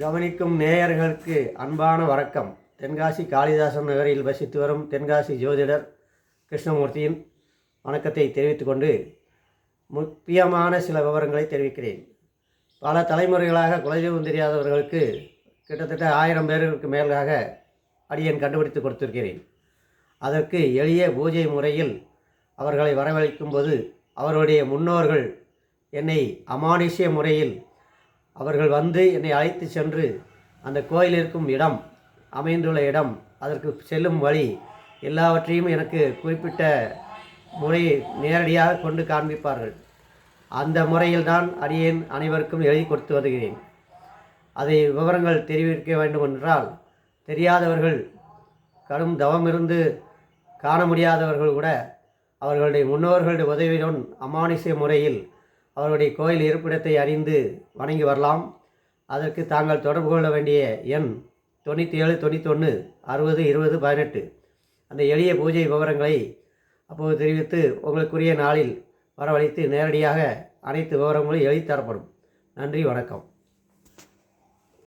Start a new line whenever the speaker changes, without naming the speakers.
கவனிக்கும் நேயர்களுக்கு அன்பான வணக்கம். தென்காசி காளிதாசன் நகரில் வசித்து வரும் தென்காசி ஜோதிடர் கிருஷ்ணமூர்த்தியின் வணக்கத்தை தெரிவித்துக்கொண்டு முக்கியமான சில விவரங்களை தெரிவிக்கிறேன். பல தலைமுறைகளாக குலதெய்வம் தெரியாதவர்களுக்கு கிட்டத்தட்ட ஆயிரம் பேருக்கு மேலாக அடியேன் கண்டுபிடித்து கொடுத்திருக்கிறேன். அதற்கு எளிய பூஜை முறையில் அவர்களை வரவழைக்கும் போது அவருடைய முன்னோர்கள் என்னை அமானுஷ்ய முறையில் அவர்கள் வந்து என்னை அழைத்து சென்று அந்த கோயில் இருக்கும் இடம் அமைந்துள்ள இடம் அதற்கு செல்லும் வழி எல்லாவற்றையும் எனக்கு குறிப்பிட்ட முறை நேரடியாக கொண்டு காண்பிப்பார்கள். அந்த முறையில்தான் அடியேன் அனைவருக்கும் எழுதி கொடுத்து வருகிறேன். அதை விவரங்கள் தெரிவிக்க வேண்டும் என்றால் தெரியாதவர்கள் கடும் தவமிருந்து காண முடியாதவர்கள் கூட அவர்களுடைய முன்னோர்களுடைய உதவியுடன் அமானுஷ்ய முறையில் அவருடைய கோயில் இருப்பிடத்தை அறிந்து வணங்கி வரலாம். அதற்கு தாங்கள் தொடர்பு கொள்ள வேண்டிய எண் தொண்ணூற்றி ஏழு தொண்ணூத்தொன்று அறுபது இருபது பதினெட்டு. அந்த எளிய பூஜை விவரங்களை அப்போது தெரிவித்து உங்களுக்குரிய நாளில் வரவழைத்து நேரடியாக அனைத்து விவரங்களும் எழுதி தரப்படும். நன்றி வணக்கம்.